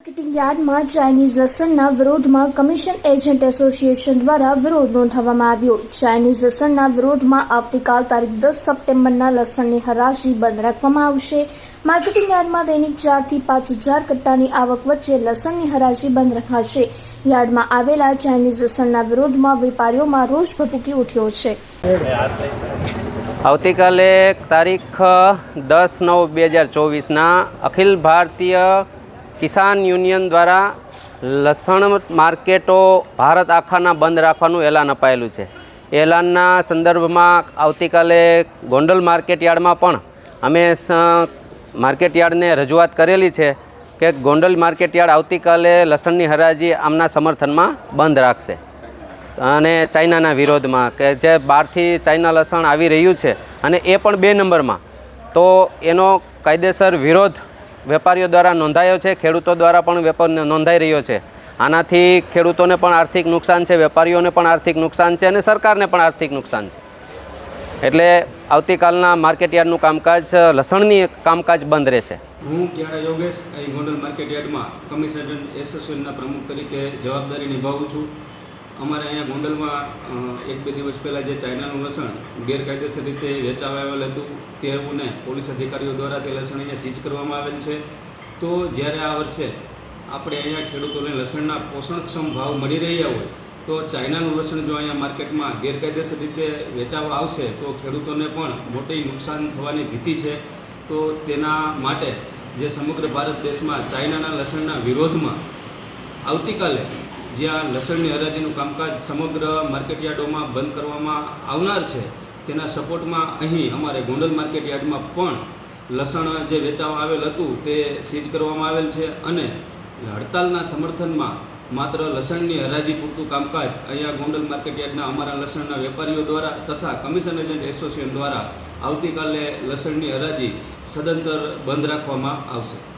Marketing યાર્ડમાં Chinese લસણના વિરોધમાં commission agent association દ્વારા વિરોધ નોંધાવવામાં આવ્યો. ચાઇનીઝ લસણના વિરોધમાં આવતીકાલ તારીખ દસ સપ્ટેમ્બરના લસણની હરાશી બંધ રાખવામાં આવશે. માર્કેટિંગ યાર્ડમાં દૈનિક ચારથી પાંચ હજાર કટ્ટાની આવક વચ્ચે લસણની હરાશી બંધ રખાશે. યાર્ડમાં આવેલા ચાઇનીઝ લસણના વિરોધમાં વેપારીઓમાં રોષ ભભૂકી ઉઠ્યો છે. આવતીકાલે તારીખ દસ નવ બે હજાર ચોવીસના અખિલ ભારતીય કિસાન યુનિયન દ્વારા લસણ માર્કેટો ભારત આખાના બંધ રાખવાનું એલાન અપાયેલું છે. એલાનના સંદર્ભમાં આવતીકાલે ગોંડલ માર્કેટ યાર્ડમાં પણ અમે સ- માર્કેટ રજૂઆત કરેલી છે કે ગોંડલ માર્કેટ યાર્ડ આવતીકાલે લસણની હરાજી આમના સમર્થનમાં બંધ રાખશે. અને ચાઇનાના વિરોધમાં કે જે બહારથી ચાઇના લસણ આવી રહ્યું છે અને એ પણ બે નંબરમાં, તો એનો કાયદેસર વિરોધ વેપારીઓ દ્વારા નોંધાયો છે, ખેડૂતો દ્વારા પણ વેપાર નોંધાઈ રહ્યો છે. આનાથી ખેડૂતોને પણ આર્થિક નુકસાન છે, વેપારીઓને પણ આર્થિક નુકસાન છે અને સરકારને પણ આર્થિક નુકસાન છે. એટલે આવતીકાલના માર્કેટ યાર્ડનું કામકાજ લસણની કામકાજ બંધ રહેશે. હું ક્યારે યોગેશ, અહીં ગોંડલ માર્કેટયાર્ડમાં કમિશન એસોસિએશનના પ્રમુખ તરીકે જવાબદારી નિભાવું છું. અમારે અહીંયા ગોંડલમાં એક બે દિવસ પહેલાં જે ચાઇનાનું લસણ ગેરકાયદેસર રીતે વેચાવા આવેલ હતું તેઓને પોલીસ અધિકારીઓ દ્વારા તે લસણ અહીંયા સીઝ કરવામાં આવેલ છે. તો જ્યારે આ વર્ષે આપણે અહીંયા ખેડૂતોને લસણના પોષણક્ષમ ભાવ મળી રહ્યા હોય, તો ચાઇનાનું લસણ જો અહીંયા માર્કેટમાં ગેરકાયદેસર રીતે વેચાવા આવશે, તો ખેડૂતોને પણ મોટી નુકસાન થવાની ભીતિ છે. તો તેના માટે જે સમગ્ર ભારત દેશમાં ચાઇનાના લસણના વિરોધમાં આવતીકાલે જ્યાં લસણની હરાજીનું કામકાજ સમગ્ર માર્કેટ યાર્ડોમાં બંધ કરવામાં આવનાર છે, તેના સપોર્ટમાં અહીં અમારે ગોંડલ માર્કેટ યાર્ડમાં પણ લસણ જે વેચાવા આવેલ હતું તે સીઝ કરવામાં આવેલ છે અને હડતાલના સમર્થનમાં માત્ર લસણની હરાજી પૂરતું કામકાજ અહીંયા ગોંડલ માર્કેટ યાર્ડના અમારા લસણના વેપારીઓ દ્વારા તથા કમિશન એજન્ટ એસોસિએશન દ્વારા આવતીકાલે લસણની હરાજી સદંતર બંધ રાખવામાં આવશે.